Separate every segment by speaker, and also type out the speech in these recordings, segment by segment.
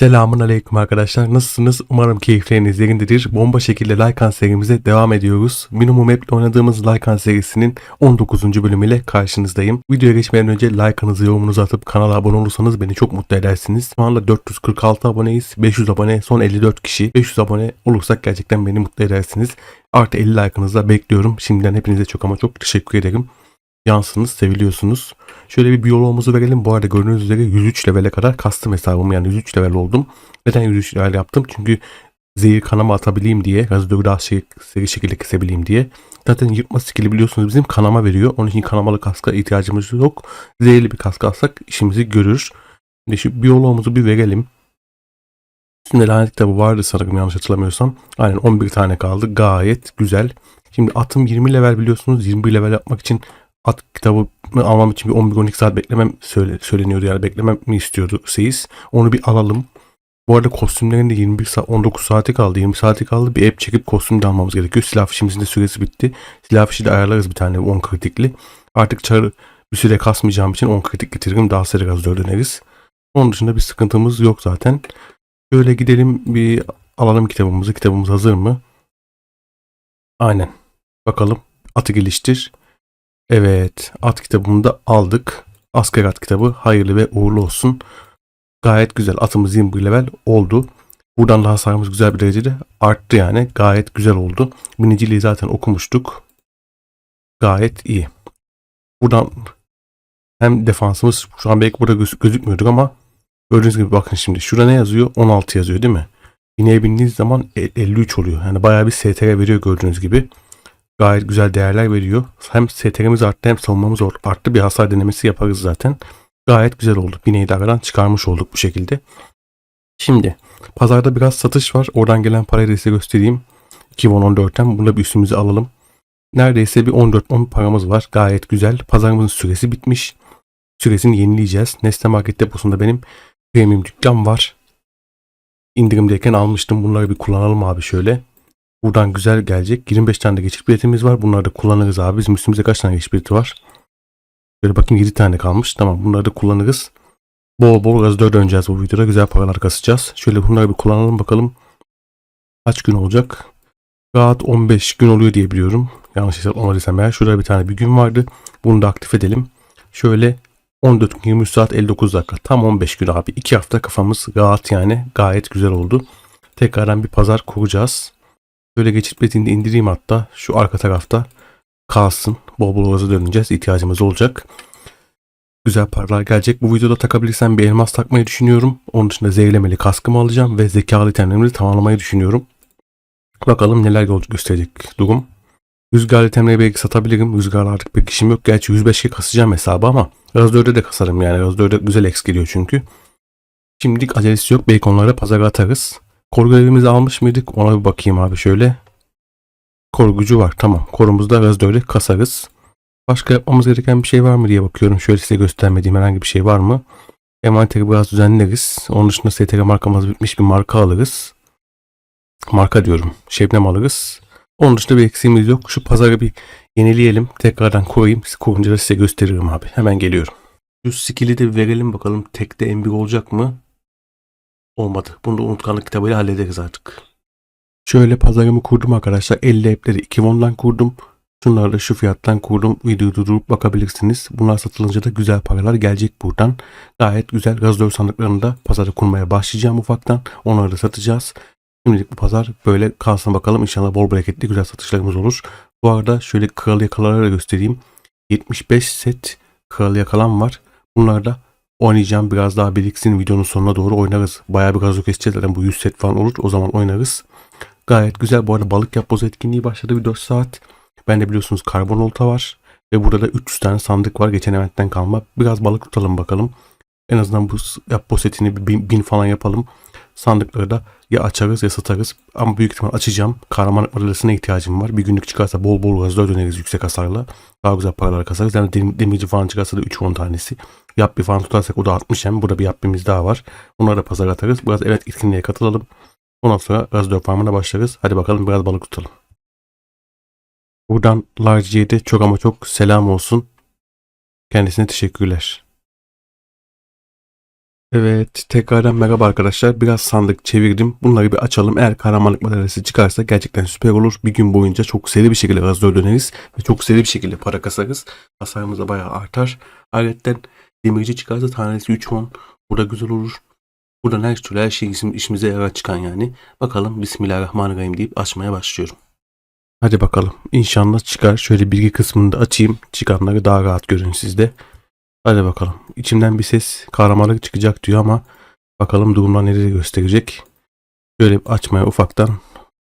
Speaker 1: Selamun aleyküm arkadaşlar. Nasılsınız? Umarım keyifleriniz yerindedir. Bomba şekilde Lycan serimize devam ediyoruz. Minimum App'le oynadığımız Lycan serisinin 19. bölümüyle karşınızdayım. Videoya geçmeden önce like'ınızı yorumunuzu atıp kanala abone olursanız beni çok mutlu edersiniz. Şu anda 446 aboneyiz. 500 abone, son 54 kişi. 500 abone olursak gerçekten beni mutlu edersiniz. Artı 50 like'ınızı bekliyorum. Şimdiden hepinize çok ama çok teşekkür ederim. Yansınız, seviliyorsunuz. Şöyle bir biyoloğumuzu verelim. Bu arada gördüğünüz üzere 103 levele kadar kastım hesabım yani 103 level oldum. Neden 103 level yaptım? Çünkü zehir kanama atabileyim diye, gazı daha şey, seri şekilde kesebileyim diye. Zaten yırtma skill'i biliyorsunuz bizim kanama veriyor. Onun için kanamalı kaska ihtiyacımız yok. Zehirli bir kask alsak işimizi görür. Şimdi şu biyoloğumuzu bir verelim. Üstünde lanet kitabı vardı sanırım yanlış hatırlamıyorsam. Aynen 11 tane kaldı. Gayet güzel. Şimdi atım 20 level biliyorsunuz. 21 level yapmak için at kitabı almam için bir 11-12 saat beklemem söyle, söyleniyordu yani beklemem mi istiyordu Seyis. Onu bir alalım. Bu arada kostümlerin de 21 saat 19 saati kaldı. 20 saati kaldı. Bir app çekip kostüm de almamız gerekiyor. Silah fişimizin de süresi bitti. Silah fişi de ayarlarız bir tane 10 kritikli. Artık çarı bir süre kasmayacağım için 10 kritik getiririm. Daha seri gaz döneriz. Onun dışında bir sıkıntımız yok zaten. Böyle gidelim bir alalım kitabımızı. Kitabımız hazır mı? Aynen. Bakalım. Atı geliştir. Evet, at kitabını da aldık. Asker at kitabı hayırlı ve uğurlu olsun. Gayet güzel. Atımız 21 level oldu. Buradan da hasarımız güzel bir derecede arttı yani. Gayet güzel oldu. Biniciliği zaten okumuştuk. Gayet iyi. Buradan hem defansımız şu an belki burada göz, gözükmüyorduk ama gördüğünüz gibi bakın şimdi. Şurada ne yazıyor? 16 yazıyor değil mi? Bineğe bindiğiniz zaman e- 53 oluyor. Yani bayağı bir STR veriyor gördüğünüz gibi gayet güzel değerler veriyor. Hem STR'miz arttı hem savunmamız arttı. Bir hasar denemesi yaparız zaten. Gayet güzel oldu. Bineği de aradan çıkarmış olduk bu şekilde. Şimdi pazarda biraz satış var. Oradan gelen parayı da size göstereyim. 2014'ten bunu da bir üstümüze alalım. Neredeyse bir 14 10 paramız var. Gayet güzel. Pazarımızın süresi bitmiş. Süresini yenileyeceğiz. Nesne Market deposunda benim premium dükkan var. İndirimdeyken almıştım. Bunları bir kullanalım abi şöyle. Buradan güzel gelecek. 25 tane de geçiş biletimiz var. Bunları da kullanırız abi. Bizim üstümüzde kaç tane geçiş bileti var? Böyle bakayım 7 tane kalmış. Tamam bunları da kullanırız. Bol bol gaz 4 döneceğiz bu videoda. Güzel paralar kasacağız. Şöyle bunları bir kullanalım bakalım. Kaç gün olacak? Rahat 15 gün oluyor diye biliyorum. Yanlış hesaplamadıysam eğer. Şurada bir tane bir gün vardı. Bunu da aktif edelim. Şöyle 14 gün 23 saat 59 dakika. Tam 15 gün abi. 2 hafta kafamız rahat yani. Gayet güzel oldu. Tekrardan bir pazar kuracağız. Böyle geçit biletini de indireyim hatta. Şu arka tarafta kalsın. Bol bol gaza döneceğiz. ihtiyacımız olacak. Güzel paralar gelecek. Bu videoda takabilirsem bir elmas takmayı düşünüyorum. Onun dışında zehirlemeli kaskımı alacağım ve zekalı itemlerimi de tamamlamayı düşünüyorum. Bakalım neler gö- gösterecek durum. Rüzgar itemleri belki satabilirim. Rüzgarla artık pek işim yok. Gerçi 105'e kasacağım hesabı ama Razdör'de de kasarım yani. Razdör'de güzel X geliyor çünkü. Şimdilik acelesi yok. Belki onları pazara atarız. Korgu evimizi almış mıydık? Ona bir bakayım abi şöyle. Korgucu var. Tamam. Korumuzda Razdör'de kasarız. Başka yapmamız gereken bir şey var mı diye bakıyorum. Şöyle size göstermediğim herhangi bir şey var mı? Envanteri biraz düzenleriz. Onun dışında STR markamız bitmiş bir marka alırız. Marka diyorum. Şebnem alırız. Onun dışında bir eksiğimiz yok. Şu pazarı bir yenileyelim. Tekrardan koyayım. Kurunca da size gösteririm abi. Hemen geliyorum. Şu skill'i de verelim bakalım. Tekte M1 olacak mı? Olmadı. Bunu da unutkanlık kitabıyla hallederiz artık. Şöyle pazarımı kurdum arkadaşlar. 50 app'leri 2 won'dan kurdum. Şunları da şu fiyattan kurdum. Videoyu durdurup bakabilirsiniz. Bunlar satılınca da güzel paralar gelecek buradan. Gayet güzel gazör sandıklarını da pazara kurmaya başlayacağım ufaktan. Onları da satacağız. Şimdilik bu pazar böyle kalsın bakalım. İnşallah bol bereketli güzel satışlarımız olur. Bu arada şöyle kral yakaları da göstereyim. 75 set kral yakalan var. Bunlar da oynayacağım. Biraz daha biriksin. Videonun sonuna doğru oynarız. Bayağı bir gazo keseceğiz. Bu 100 set falan olur. O zaman oynarız. Gayet güzel. Bu arada balık yapboz etkinliği başladı bir 4 saat. Ben de biliyorsunuz karbon olta var. Ve burada da 300 tane sandık var. Geçen eventten kalma. Biraz balık tutalım bakalım. En azından bu yapboz setini bir bin, bin falan yapalım. Sandıkları da ya açarız ya satarız. Ama büyük ihtimal açacağım. Kahraman madalyasına ihtiyacım var. Bir günlük çıkarsa bol bol gazla döneriz yüksek hasarla. Daha güzel paralar kasarız. Yani dem- demirci falan çıkarsa da 3-10 tanesi. Yap bir falan tutarsak o da 60 hem. Burada bir yapbimiz daha var. Onları da pazara atarız. Biraz evet etkinliğe katılalım. Ondan sonra gaz farmına başlarız. Hadi bakalım biraz balık tutalım. Buradan Large'ye de çok ama çok selam olsun. Kendisine teşekkürler. Evet tekrardan merhaba arkadaşlar. Biraz sandık çevirdim. Bunları bir açalım. Eğer kahramanlık madalyası çıkarsa gerçekten süper olur. Bir gün boyunca çok seri bir şekilde gazör döneriz. Ve çok seri bir şekilde para kasarız. Hasarımız da bayağı artar. Ayrıca demirci çıkarsa tanesi 3 won. Bu da güzel olur. Buradan her türlü her şey işim- işimize yarar çıkan yani. Bakalım Bismillahirrahmanirrahim deyip açmaya başlıyorum. Hadi bakalım. İnşallah çıkar. Şöyle bilgi kısmını da açayım. Çıkanları daha rahat görün sizde. Hadi bakalım. İçimden bir ses kahramanlık çıkacak diyor ama bakalım durumlar nereye gösterecek. Şöyle açmaya ufaktan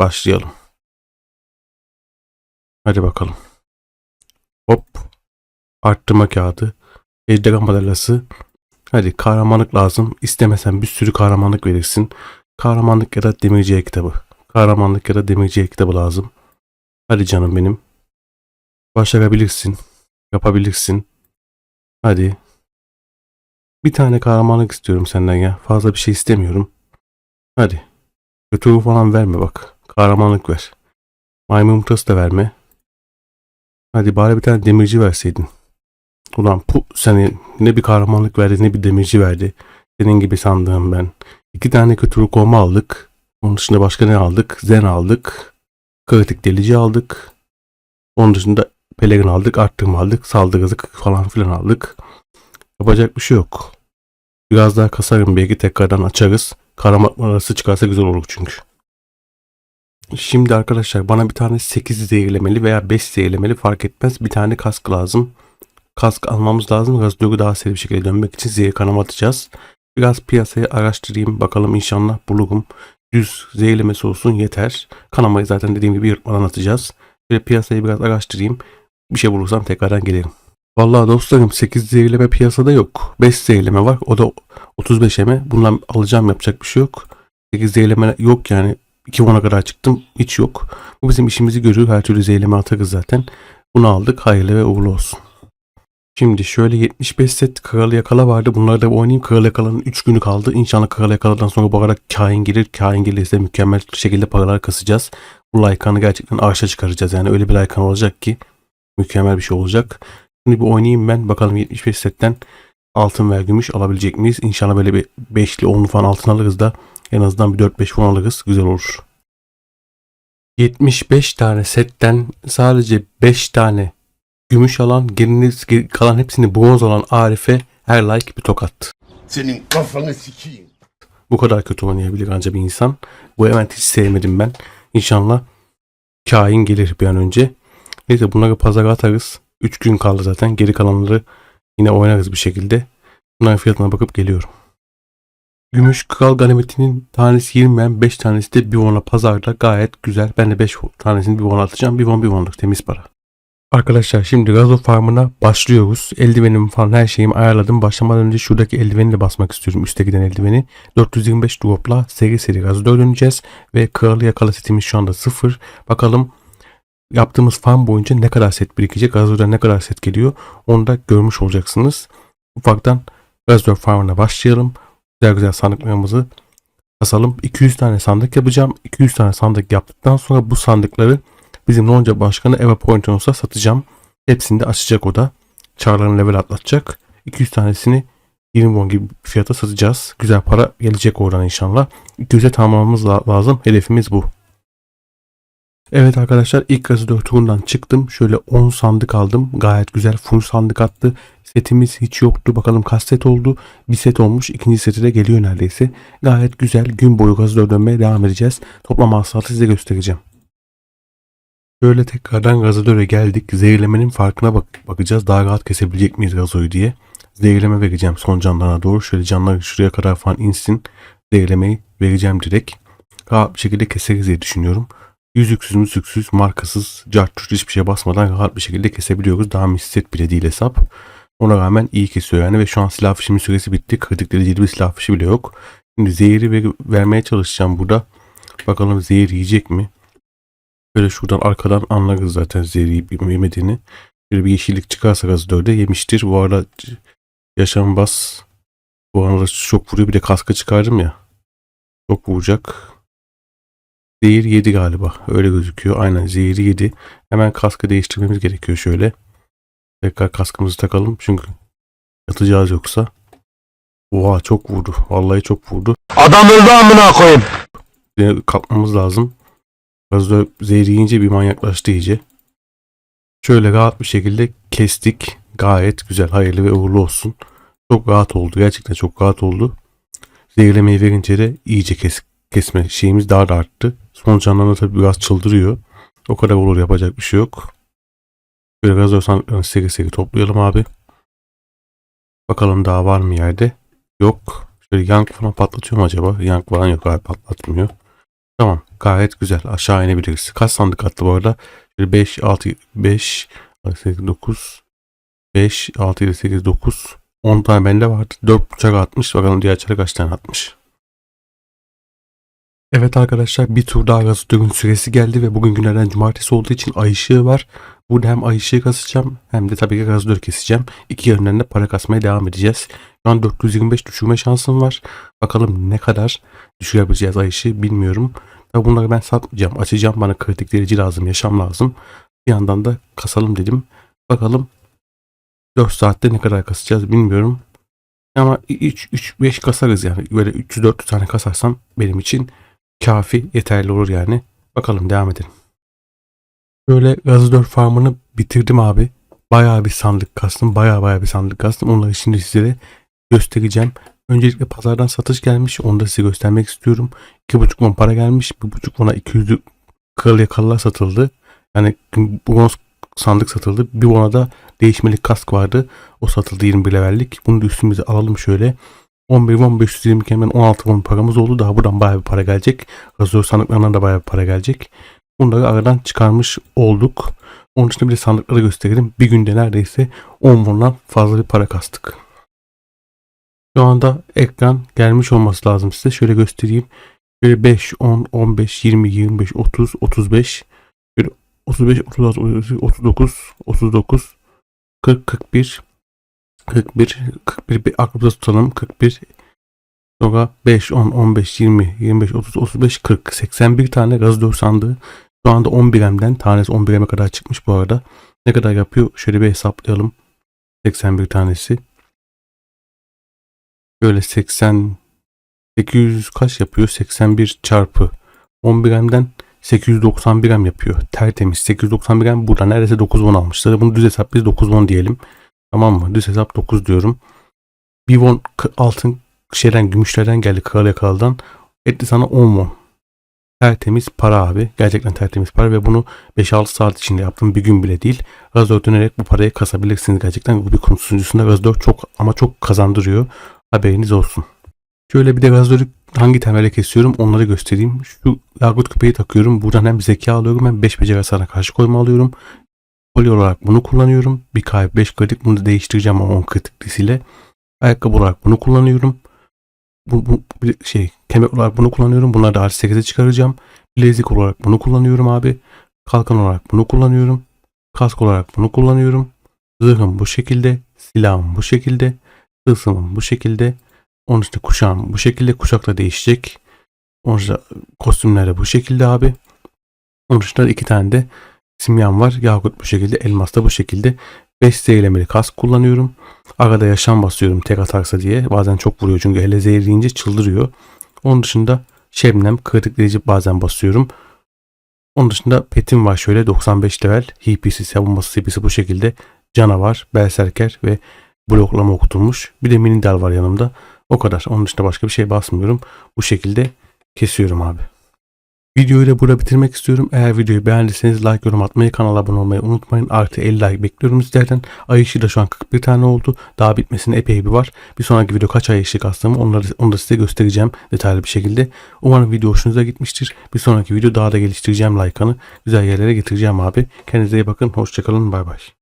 Speaker 1: başlayalım. Hadi bakalım. Hop. Arttırma kağıdı. Ejderha madalyası. Hadi kahramanlık lazım. İstemesen bir sürü kahramanlık verirsin. Kahramanlık ya da demirciye kitabı. Kahramanlık ya da demirciye kitabı lazım. Hadi canım benim. Başarabilirsin. Yapabilirsin. Hadi. Bir tane kahramanlık istiyorum senden ya. Fazla bir şey istemiyorum. Hadi. Kötü falan verme bak. Kahramanlık ver. Maymun yumurtası da verme. Hadi bari bir tane demirci verseydin. Ulan pu seni ne bir kahramanlık verdi ne bir demirci verdi. Senin gibi sandığım ben. İki tane kötülük olma aldık. Onun dışında başka ne aldık? Zen aldık. Kritik delici aldık. Onun dışında pelerin aldık, arttırma aldık, saldırızlık falan filan aldık. Yapacak bir şey yok. Biraz daha kasarım belki tekrardan açarız. Karamak arası çıkarsa güzel olur çünkü. Şimdi arkadaşlar bana bir tane 8 zehirlemeli veya 5 zehirlemeli fark etmez. Bir tane kask lazım. Kask almamız lazım. Gazdörü daha seri bir şekilde dönmek için zehir kanama atacağız. Biraz piyasayı araştırayım. Bakalım inşallah bulurum. Düz zehirlemesi olsun yeter. Kanamayı zaten dediğim gibi yırtmadan atacağız. Şöyle piyasayı biraz araştırayım. Bir şey bulursam tekrardan gelirim. Vallahi dostlarım 8 zehirleme piyasada yok. 5 zehirleme var. O da 35 eme. Bundan alacağım yapacak bir şey yok. 8 zehirleme yok yani. 2 ona kadar çıktım. Hiç yok. Bu bizim işimizi görür. Her türlü zehirleme atarız zaten. Bunu aldık. Hayırlı ve uğurlu olsun. Şimdi şöyle 75 set Kralı Yakala vardı. Bunları da oynayayım. Kralı Yakala'nın 3 günü kaldı. İnşallah Kralı Yakala'dan sonra bu arada kain gelir. Kain gelirse mükemmel şekilde paralar kasacağız. Bu Lycan'ı gerçekten arşa çıkaracağız. Yani öyle bir Lycan olacak ki mükemmel bir şey olacak. Şimdi bir oynayayım ben. Bakalım 75 setten altın ve gümüş alabilecek miyiz? İnşallah böyle bir 5'li 10'lu falan altın alırız da en azından bir 4-5 falan alırız. Güzel olur. 75 tane setten sadece 5 tane gümüş alan, geriniz kalan hepsini bronz alan Arif'e her like bir tokat.
Speaker 2: Senin kafanı sikeyim.
Speaker 1: Bu kadar kötü oynayabilir ancak bir insan. Bu event hiç sevmedim ben. İnşallah kain gelir bir an önce. Neyse bunları pazara atarız. 3 gün kaldı zaten. Geri kalanları yine oynarız bir şekilde. Bunların fiyatına bakıp geliyorum. Gümüş Kral Ganimetinin tanesi 20 5 tanesi de bir ona pazarda gayet güzel. Ben de 5 tanesini bir ona atacağım. Bir on bir onluk temiz para. Arkadaşlar şimdi Gazo Farm'ına başlıyoruz. Eldivenim falan her şeyimi ayarladım. Başlamadan önce şuradaki eldiveni de basmak istiyorum. Üste giden eldiveni. 425 dropla seri seri Gazo'da döneceğiz. Ve Kralı Yakala setimiz şu anda 0. Bakalım yaptığımız farm boyunca ne kadar set birikecek, Gazo'da ne kadar set geliyor onu da görmüş olacaksınız. Ufaktan Gazo Farm'ına başlayalım. Güzel güzel sandıklarımızı kasalım. 200 tane sandık yapacağım. 200 tane sandık yaptıktan sonra bu sandıkları bizim Lonca Başkanı Eva Pointonos'a satacağım. Hepsini de açacak o da. Çağlarını level atlatacak. 200 tanesini 20 won gibi fiyata satacağız. Güzel para gelecek oradan inşallah. 200'e tamamlamamız la- lazım. Hedefimiz bu. Evet arkadaşlar ilk gazete turundan çıktım. Şöyle 10 sandık aldım. Gayet güzel full sandık attı. Setimiz hiç yoktu. Bakalım kaç set oldu. Bir set olmuş. İkinci seti de geliyor neredeyse. Gayet güzel. Gün boyu gazete dönmeye devam edeceğiz. Toplam hasılatı size göstereceğim. Şöyle tekrardan gazadöre geldik. Zehirlemenin farkına bak bakacağız. Daha rahat kesebilecek miyiz gazoyu diye. Zehirleme vereceğim son canlarına doğru. Şöyle canlar şuraya kadar falan insin. Zehirlemeyi vereceğim direkt. Rahat bir şekilde keseriz diye düşünüyorum. Yüzüksüz müzüksüz markasız cartürt hiçbir şey basmadan rahat bir şekilde kesebiliyoruz. Daha misset bile değil hesap. Ona rağmen iyi kesiyor yani ve şu an silah fişimin süresi bitti. Kritik dereceli bir silah fişi bile yok. Şimdi zehiri ver- vermeye çalışacağım burada. Bakalım zehir yiyecek mi? Böyle şuradan arkadan anlarız zaten zehir yiyip yemediğini. Böyle bir yeşillik çıkarsa gazı dörde yemiştir. Bu arada yaşam bas. Bu arada çok vuruyor bir de kaska çıkardım ya. Çok vuracak. Zehir yedi galiba. Öyle gözüküyor. Aynen zehiri yedi. Hemen kaskı değiştirmemiz gerekiyor şöyle. Tekrar kaskımızı takalım çünkü yatacağız yoksa. Oha çok vurdu. Vallahi çok vurdu.
Speaker 3: Adam öldü amına koyayım.
Speaker 1: Kalkmamız lazım. Gazozör zehri yiyince bir manyaklaştı iyice. Şöyle rahat bir şekilde kestik. Gayet güzel, hayırlı ve uğurlu olsun. Çok rahat oldu. Gerçekten çok rahat oldu. Zehirlemeyi verince de iyice kes, kesme şeyimiz daha da arttı. Son canlarına tabii biraz çıldırıyor. O kadar olur yapacak bir şey yok. Gazozör sandıklarını seri seri toplayalım abi. Bakalım daha var mı yerde? Yok. Şöyle yank falan patlatıyor mu acaba? Yank falan yok abi patlatmıyor. Tamam gayet güzel aşağı inebiliriz. Kaç sandık attı bu arada? Şöyle 5, 6, 5, 8, 9, 5, 6, 7, 8, 9, 10 tane bende vardı. 4 bıçak atmış. Bakalım diğer çare kaç tane atmış. Evet arkadaşlar bir tur daha gazozörün süresi geldi ve bugün günlerden cumartesi olduğu için ay ışığı var. Burada hem ay ışığı kasacağım hem de tabii ki gazozör keseceğim. İki yönden de para kasmaya devam edeceğiz. Şu an 425 düşürme şansım var. Bakalım ne kadar düşürebileceğiz ay ışığı bilmiyorum. Tabii bunları ben satmayacağım. Açacağım bana kritik delici lazım, yaşam lazım. Bir yandan da kasalım dedim. Bakalım 4 saatte ne kadar kasacağız bilmiyorum. Ama 3-5 kasarız yani. Böyle 300-400 tane kasarsam benim için kafi yeterli olur yani. Bakalım devam edelim. Böyle gazozör farmını bitirdim abi. Bayağı bir sandık kastım. Bayağı bayağı bir sandık kastım. Onları şimdi size göstereceğim. Öncelikle pazardan satış gelmiş. Onu da size göstermek istiyorum. 2,5 won para gelmiş. 1,5 won'a 200 kral yakalılar satıldı. Yani bronz sandık satıldı. Bir won'a da değişmelik kask vardı. O satıldı 21 levellik. Bunu da üstümüze alalım şöyle. 11 won 520 hemen 16 won paramız oldu. Daha buradan bayağı bir para gelecek. Gazozör sandıklarından da bayağı bir para gelecek. Bunları aradan çıkarmış olduk. Onun için bir de sandıkları gösterelim. Bir günde neredeyse 10 won'dan fazla bir para kastık. Şu anda ekran gelmiş olması lazım size. Şöyle göstereyim. Böyle 5, 10, 15, 20, 25, 30, 35, böyle 35, 36, 39, 39, 40, 41, 41, 41 bir aklımda tutalım. 41, sonra 5, 10, 15, 20, 25, 30, 35, 40, 81 tane gazozör sandığı. Şu anda 11 M'den tanesi 11 M'e kadar çıkmış bu arada. Ne kadar yapıyor? Şöyle bir hesaplayalım. 81 tanesi. Böyle 80 800 kaç yapıyor? 81 çarpı 11 M'den 891 M yapıyor. Tertemiz 891 M burada neredeyse 9 won almışlar. Bunu düz hesap biz 9 won diyelim. Tamam mı? Düz hesap 9 diyorum. Bir won altın şeyden gümüşlerden geldi kral yakaldan. Etti sana 10 won. Tertemiz para abi. Gerçekten tertemiz para ve bunu 5-6 saat içinde yaptım. Bir gün bile değil. Razor dönerek bu parayı kasabilirsiniz gerçekten. Bu bir konu sunucusunda Razor çok ama çok kazandırıyor. Haberiniz olsun. Şöyle bir de gazları hangi temele kesiyorum onları göstereyim. Şu Yakut küpeyi takıyorum. Buradan hem zeka alıyorum hem 5 beceri hasarına karşı koyma alıyorum. Poli olarak bunu kullanıyorum. Bir kayıp 5 kritik bunu değiştireceğim ama 10 kritiklisiyle. Ayakkabı olarak bunu kullanıyorum. Bu, bu bir şey kemer olarak bunu kullanıyorum. Bunları da artı 8'e çıkaracağım. Bilezik olarak bunu kullanıyorum abi. Kalkan olarak bunu kullanıyorum. Kask olarak bunu kullanıyorum. Zırhım bu şekilde. Silahım bu şekilde. Tılsımım bu şekilde. Onun işte kuşağım bu şekilde. Kuşak da değişecek. Onun işte kostümler de bu şekilde abi. Onun dışında iki tane de simyan var. Yakut bu şekilde. Elmas da bu şekilde. 5 zehirlemeli kask kullanıyorum. Arada yaşam basıyorum tek atarsa diye. Bazen çok vuruyor çünkü hele zehirleyince çıldırıyor. Onun dışında şebnem kritikleyici bazen basıyorum. Onun dışında petim var şöyle 95 level. HP'si savunması CP'si bu şekilde. Canavar, berserker ve bloklama okutulmuş. Bir de mini dal var yanımda. O kadar. Onun dışında başka bir şey basmıyorum. Bu şekilde kesiyorum abi. Videoyu da burada bitirmek istiyorum. Eğer videoyu beğendiyseniz like, yorum atmayı, kanala abone olmayı unutmayın. Artı 50 like bekliyorum sizlerden. Ay ışığı da şu an 41 tane oldu. Daha bitmesine epey bir var. Bir sonraki video kaç ay ışık astığımı onları, onu da size göstereceğim detaylı bir şekilde. Umarım video hoşunuza gitmiştir. Bir sonraki video daha da geliştireceğim like'ını. Güzel yerlere getireceğim abi. Kendinize iyi bakın. Hoşçakalın. Bay bay.